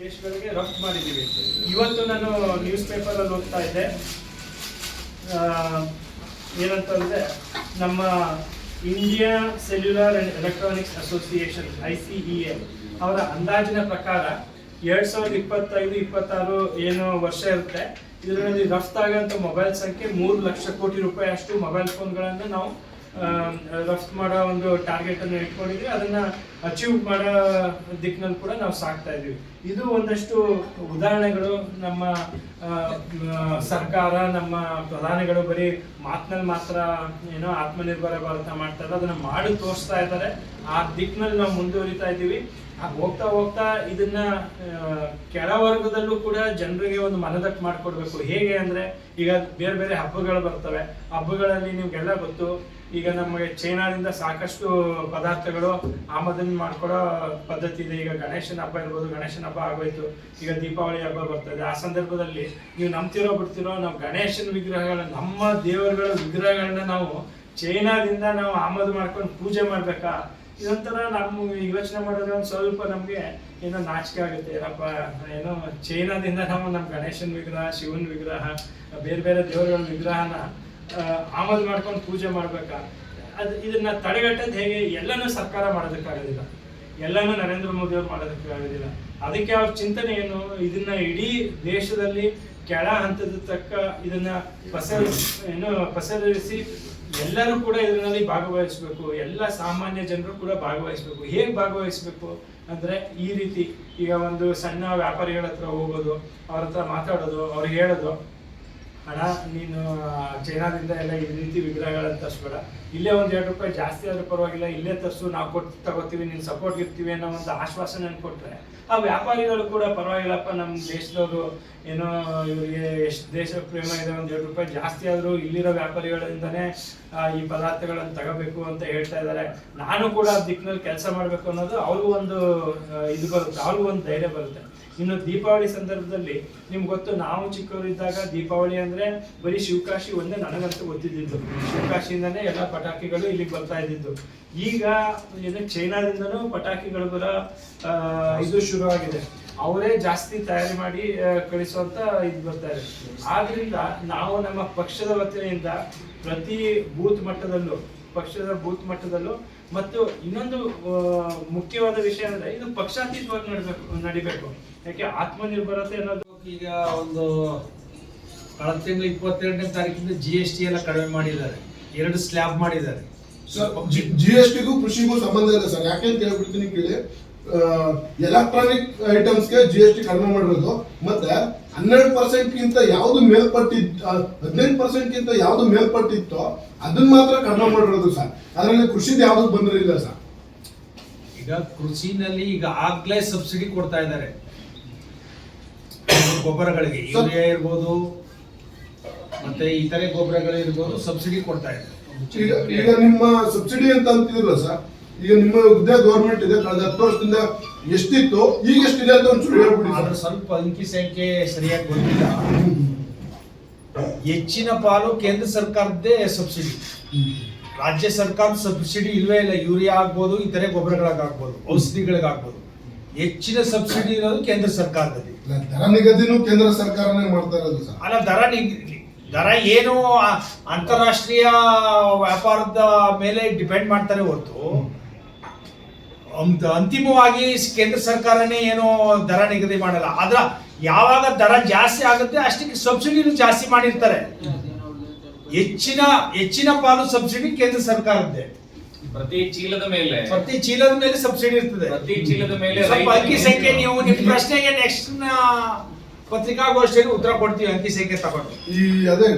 ದೇಶಗಳಿಗೆ ರಫ್ತು ಮಾಡಿದ್ದೀವಿ. ಇವತ್ತು ನಾನು ನ್ಯೂಸ್ ಪೇಪರಲ್ಲಿ ಓದ್ತಾ ಇದ್ದೆ. ಏನಂತಂದರೆ ನಮ್ಮ India cellular and electronics association I C E A ಅವರ ಅಂದಾಜಿನ ಪ್ರಕಾರ ಎರಡ್ ಸಾವಿರದ ಇಪ್ಪತ್ತೈದು, ಇಪ್ಪತ್ತಾರು ಏನು ವರ್ಷ ಇರುತ್ತೆ. ಇದರಲ್ಲಿ ರಫ್ತಾಗಂತ ಮೊಬೈಲ್ ಸಂಖ್ಯೆ ಮೂರು ಲಕ್ಷ ಕೋಟಿ ರೂಪಾಯಿ ಅಷ್ಟು ಮೊಬೈಲ್ ಫೋನ್ಗಳನ್ನು ನಾವು ರಫ್ತು ಮಾಡೋ ಒಂದು ಟಾರ್ಗೆಟ್ ಅನ್ನು ಇಟ್ಕೊಂಡಿದ್ವಿ. ಅದನ್ನ ಅಚೀವ್ ಮಾಡೋ ದಿಕ್ಕಿನಲ್ಲಿ ಕೂಡ ನಾವು ಸಾಕ್ತಾ ಇದೀವಿ. ಇದು ಒಂದಷ್ಟು ಉದಾಹರಣೆಗಳು. ನಮ್ಮ ಸರ್ಕಾರ, ನಮ್ಮ ಪ್ರಧಾನಿಗಳು ಬರೀ ಮಾತಿನಲ್ಲಿ ಮಾತ್ರ ಏನೋ ಆತ್ಮನಿರ್ಭರ ಭಾರತ ಮಾಡ್ತಾರೆ ಅದನ್ನ ಮಾಡಿ ತೋರಿಸ್ತಾ ಇದ್ದಾರೆ. ಆ ದಿಕ್ಕಿನಲ್ಲಿ ನಾವು ಮುಂದುವರಿತಾ ಇದ್ದೀವಿ. ಹೋಗ್ತಾ ಹೋಗ್ತಾ ಇದನ್ನ ಕೆಳವರ್ಗದಲ್ಲೂ ಕೂಡ ಜನರಿಗೆ ಒಂದು ಮನದಟ್ಟು ಮಾಡ್ಕೊಡ್ಬೇಕು. ಹೇಗೆ ಅಂದ್ರೆ, ಈಗ ಬೇರೆ ಬೇರೆ ಹಬ್ಬಗಳು ಬರ್ತವೆ. ಹಬ್ಬಗಳಲ್ಲಿ ನಿಮ್ಗೆಲ್ಲ ಗೊತ್ತು, ಈಗ ನಮಗೆ ಚೈನಾದಿಂದ ಸಾಕಷ್ಟು ಪದಾರ್ಥಗಳು ಆಮದನ್ನು ಮಾಡ್ಕೊಡೋ ಪದ್ಧತಿ ಇದೆ. ಈಗ ಗಣೇಶನ ಹಬ್ಬ ಇರ್ಬೋದು, ಗಣೇಶನ ಹಬ್ಬ ಆಗೋಯ್ತು. ಈಗ ದೀಪಾವಳಿ ಹಬ್ಬ ಬರ್ತದೆ. ಆ ಸಂದರ್ಭದಲ್ಲಿ ನೀವು ನಂಬ್ತಿರೋ ಬಿಡ್ತಿರೋ, ನಾವು ಗಣೇಶನ ವಿಗ್ರಹಗಳ, ನಮ್ಮ ದೇವರುಗಳ ವಿಗ್ರಹಗಳನ್ನ ನಾವು ಚೈನಾದಿಂದ ನಾವು ಆಮದು ಮಾಡ್ಕೊಂಡು ಪೂಜೆ ಮಾಡ್ಬೇಕಾ? ಇದೊಂಥರ ನಮ್ಮ ಯೋಚನೆ ಮಾಡಿದ್ರೆ ಒಂದು ಸ್ವಲ್ಪ ನಮಗೆ ಏನೋ ನಾಚಿಕೆ ಆಗುತ್ತೆ. ಏನಪ್ಪ ಏನೋ ಚೈನಾದಿಂದ ನಾವು ನಮ್ಮ ಗಣೇಶನ ವಿಗ್ರಹ, ಶಿವನ ವಿಗ್ರಹ, ಬೇರೆ ಬೇರೆ ದೇವರುಗಳ ವಿಗ್ರಹನ ಆಮದು ಮಾಡ್ಕೊಂಡು ಪೂಜೆ ಮಾಡ್ಬೇಕಾ? ಅದು ಇದನ್ನ ತಡೆಗಟ್ಟೋದು ಹೇಗೆ? ಎಲ್ಲನೂ ಸರ್ಕಾರ ಮಾಡೋದಕ್ಕಾಗೋದಿಲ್ಲ. ಎಲ್ಲನೂ ನರೇಂದ್ರ ಮೋದಿ ಅವ್ರು ಮಾಡೋದಕ್ಕಾಗೋದಿಲ್ಲ. ಅದಕ್ಕೆ ಅವ್ರ ಚಿಂತನೆ ಏನು? ಇದನ್ನ ಇಡೀ ದೇಶದಲ್ಲಿ ಕೆಳ ಹಂತದ ತಕ್ಕ ಇದನ್ನ ಪಸರ, ಏನು ಪಸರಿಸಿ ಎಲ್ಲರೂ ಕೂಡ ಇದರಲ್ಲಿ ಭಾಗವಹಿಸಬೇಕು, ಎಲ್ಲ ಸಾಮಾನ್ಯ ಜನರು ಕೂಡ ಭಾಗವಹಿಸಬೇಕು. ಹೇಗೆ ಭಾಗವಹಿಸಬೇಕು ಅಂದರೆ ಈ ರೀತಿ ಈಗ ಒಂದು ಸಣ್ಣ ವ್ಯಾಪಾರಿಗಳ ಹತ್ರ ಹೋಗೋದು ಅವ್ರ ಹತ್ರ ಮಾತಾಡೋದು ಅವ್ರಿಗೆ ಹೇಳೋದು ಹಣ ನೀನು ಚೈನಾದಿಂದ ಎಲ್ಲ ಈ ರೀತಿ ವಿಗ್ರಹಗಳನ್ನು ತರಿಸ್ಬೇಡ. ಇಲ್ಲೇ ಒಂದು ಎರಡು ರೂಪಾಯಿ ಜಾಸ್ತಿ ಆದರೂ ಪರವಾಗಿಲ್ಲ, ಇಲ್ಲೇ ತರಿಸು, ನಾವು ಕೊಟ್ಟು ತಗೋತೀವಿ, ನೀನು ಸಪೋರ್ಟ್ ಇರ್ತೀವಿ ಅನ್ನೋ ಒಂದು ಆಶ್ವಾಸನೆ ಕೊಟ್ರೆ. ಆ ವ್ಯಾಪಾರಿಗಳು ಕೂಡ ಪರವಾಗಿಲ್ಲಪ್ಪ ನಮ್ಮ ದೇಶದವರು, ಏನೋ ಇವರಿಗೆ ಎಷ್ಟು ದೇಶ ಪ್ರೇಮ ಇದೆ, ಒಂದು ಎರಡು ರೂಪಾಯಿ ಜಾಸ್ತಿ ಆದ್ರೂ ಇಲ್ಲಿರೋ ವ್ಯಾಪಾರಿಗಳಿಂದನೇ ಈ ಪದಾರ್ಥಗಳನ್ನು ತಗೋಬೇಕು ಅಂತ ಹೇಳ್ತಾ ಇದ್ದಾರೆ ನಾನು ಕೂಡ ದಿಕ್ಕಿನಲ್ಲಿ ಕೆಲಸ ಮಾಡಬೇಕು ಅನ್ನೋದು ಅವ್ರಿಗೂ ಒಂದು ಇದು ಬರುತ್ತೆ, ಅವ್ರಿಗೂ ಒಂದು ಧೈರ್ಯ ಬರುತ್ತೆ. ಇನ್ನು ದೀಪಾವಳಿ ಸಂದರ್ಭದಲ್ಲಿ ನಿಮ್ಗೆ ಗೊತ್ತು, ನಾವು ಚಿಕ್ಕವರಿದ್ದಾಗ ದೀಪಾವಳಿ ಅಂದ್ರೆ ಬರೀ ಶಿವಕಾಶಿ ಒಂದೇ ನನಗಂತೂ ಗೊತ್ತಿದ್ದಿದ್ದು. ಶಿವಕಾಶಿಯಿಂದನೇ ಎಲ್ಲ ಪಟಾಕಿಗಳು ಇಲ್ಲಿಗೆ ಬರ್ತಾ ಇದ್ದಿದ್ದು. ಈಗ ಏನು ಚೈನಾದಿಂದನೂ ಪಟಾಕಿಗಳು ಬರೋ ಇದು ಇದು ಶುರುವಾಗಿದೆ. ಅವರೇ ಜಾಸ್ತಿ ತಯಾರಿ ಮಾಡಿ ಕಳಿಸುವಂತ ಇದು ಬರ್ತಾ ಇದೆ. ಆದ್ರಿಂದ ನಾವು ನಮ್ಮ ಪಕ್ಷದ ವತಿಯಿಂದ ಪ್ರತಿ ಬೂತ್ ಮಟ್ಟದಲ್ಲೂ, ಪಕ್ಷದ ಬೂತ್ ಮಟ್ಟದಲ್ಲೂ ಮತ್ತು ಇನ್ನೊಂದು ಮುಖ್ಯವಾದ ವಿಷಯ ಅಂದ್ರೆ ಇದು ಪಕ್ಷಾತೀತವಾಗಿ ನಡಬೇಕು, ನಡಿಬೇಕು. ಯಾಕೆ ಆತ್ಮನಿರ್ಭರತೆ ಅನ್ನೋದು. ಈಗ ಒಂದು ಕಳೆದ ತಿಂಗಳು ಇಪ್ಪತ್ತೆರಡನೇ ತಾರೀಕಿಂದ ಜಿ ಎಸ್ ಟಿ ಎಲ್ಲ ಕಡಿಮೆ ಮಾಡಿದ್ದಾರೆ. ಎರಡು ಸ್ಲ್ಯಾಬ್ ಮಾಡಿದ್ದಾರೆ. ಸರ್ ಜಿ ಎಸ್ ಟಿಗೂ ಕೃಷಿಗೂ ಸಂಬಂಧ ಇಲ್ಲ ಸರ್ ಯಾಕೆ ಅಂತ ಹೇಳ್ಬಿಡ್ತೀನಿ ಕೇಳಿ. ಎಲೆಕ್ಟ್ರಾನಿಕ್ ಐಟಮ್ಸ್ಗೆ ಜಿ ಎಸ್ ಟಿ ಕಡಿಮೆ ಮಾಡಿರೋದು. ಮತ್ತೆ ಹನ್ನೆರಡು ಪರ್ಸೆಂಟ್ ಗಿಂತ ಯಾವ್ದು ಮೇಲ್ಪಟ್ಟಿತ್ತು ಹದಿನೈದು ಪರ್ಸೆಂಟ್ ಗಿಂತ ಯಾವ್ದು ಮೇಲ್ಪಟ್ಟಿತ್ತೋ ಅದನ್ನ ಮಾತ್ರ ಕಡಿಮೆ ಮಾಡಿರೋದು ಸರ್ ಅದರಲ್ಲಿ ಕೃಷಿದ್ ಯಾವ್ದು ಬಂದಿರಲಿಲ್ಲ ಸರ್ ಈಗ ಕೃಷಿನಲ್ಲಿ ಈಗ ಆಗ್ಲೇ ಸಬ್ಸಿಡಿ ಕೊಡ್ತಾ ಇದ್ದಾರೆ. ಗೊಬ್ಬರಗಳಿಗೆ ಯೂರಿಯಾ ಇರ್ಬೋದು ಮತ್ತೆ ಇತರೆ ಗೊಬ್ಬರಗಳು ಇರ್ಬೋದು ಸಬ್ಸಿಡಿ ಕೊಡ್ತಾ ಇದೆ ಈಗ ಈಗ ನಿಮ್ಮ ಸಬ್ಸಿಡಿ ಅಂತ ಅಂತಿದ್ರಲ್ಲ ಸರ್ ಈಗ ನಿಮ್ಮ ಉದ್ಯೋಗ ಗೌರ್ಮೆಂಟ್ ಇದೆ ಕಳೆದ ಹತ್ತು ವರ್ಷದಿಂದ ಎಷ್ಟಿತ್ತು ಈಗ ಎಷ್ಟಿದೆ ಅಂತ ಒಂಚೂರು ಹೇಳ್ಬಿಡಿ ಅದ್ರ ಸ್ವಲ್ಪ ಅಂಕಿ ಸಂಖ್ಯೆ ಸರಿಯಾಗಿ ಗೊತ್ತಿಲ್ಲ. ಹೆಚ್ಚಿನ ಪಾಲು ಕೇಂದ್ರ ಸರ್ಕಾರದ್ದೇ ಸಬ್ಸಿಡಿ ರಾಜ್ಯ ಸರ್ಕಾರದ ಸಬ್ಸಿಡಿ ಇಲ್ವೇ ಇಲ್ಲ ಯೂರಿಯಾ ಆಗ್ಬೋದು ಇತರೆ ಗೊಬ್ಬರಗಳಿಗಾಗ್ಬೋದು ಔಷಧಿಗಳಿಗಾಗ್ಬೋದು. ಹೆಚ್ಚಿನ ಸಬ್ಸಿಡಿ ಇರೋದು ಕೇಂದ್ರ ಸರ್ಕಾರದಲ್ಲಿ. ದರ ನಿಗದಿನೂ ಕೇಂದ್ರ ಸರ್ಕಾರನೇ ಮಾಡ್ತಾ ಇರೋದು ಸರ್ ಅಲ್ಲ ದರ ನಿಗ್- ದರ ಏನು ಅಂತಾರಾಷ್ಟ್ರೀಯ ವ್ಯಾಪಾರದ ಮೇಲೆ ಡಿಪೆಂಡ್ ಮಾಡ್ತಾರೆ ಹೊರತು. ಅಂತ್- ಅಂತಿಮವಾಗಿ ಕೇಂದ್ರ ಸರ್ಕಾರನೇ ಏನು ದರ ನಿಗದಿ ಮಾಡಲ್ಲ. ಆದ್ರ ಯಾವಾಗ ದರ ಜಾಸ್ತಿ ಆಗುತ್ತೆ ಅಷ್ಟಕ್ಕೆ ಸಬ್ಸಿಡಿನೂ ಜಾಸ್ತಿ ಮಾಡಿರ್ತಾರೆ. ಹೆಚ್ಚಿನ ಹೆಚ್ಚಿನ ಪಾಲು ಸಬ್ಸಿಡಿ ಕೇಂದ್ರ ಸರ್ಕಾರದ್ದೇ. ಪ್ರತಿ ಚೀಲದ ಮೇಲೆ. ಪ್ರತಿ ಚೀಲದ ಮೇಲೆ ಸಬ್ಸಿಡಿ ಇರ್ತದೆ. ಪ್ರತಿ ಚೀಲದ ಮೇಲೆ ಸಂಖ್ಯೆ ನೀವು ನಿಮ್ ಪ್ರಶ್ನೆಗೆ ನೆಕ್ಸ್ಟ್ ಪತ್ರಿಕಾಗೋಷ್ಠಿಯಲ್ಲಿ ಉತ್ತರ ಕೊಡ್ತೀವಿ ಅಂಕಿ ಸಂಖ್ಯೆ ತಗೊಂಡು. ಈ ಅದೇ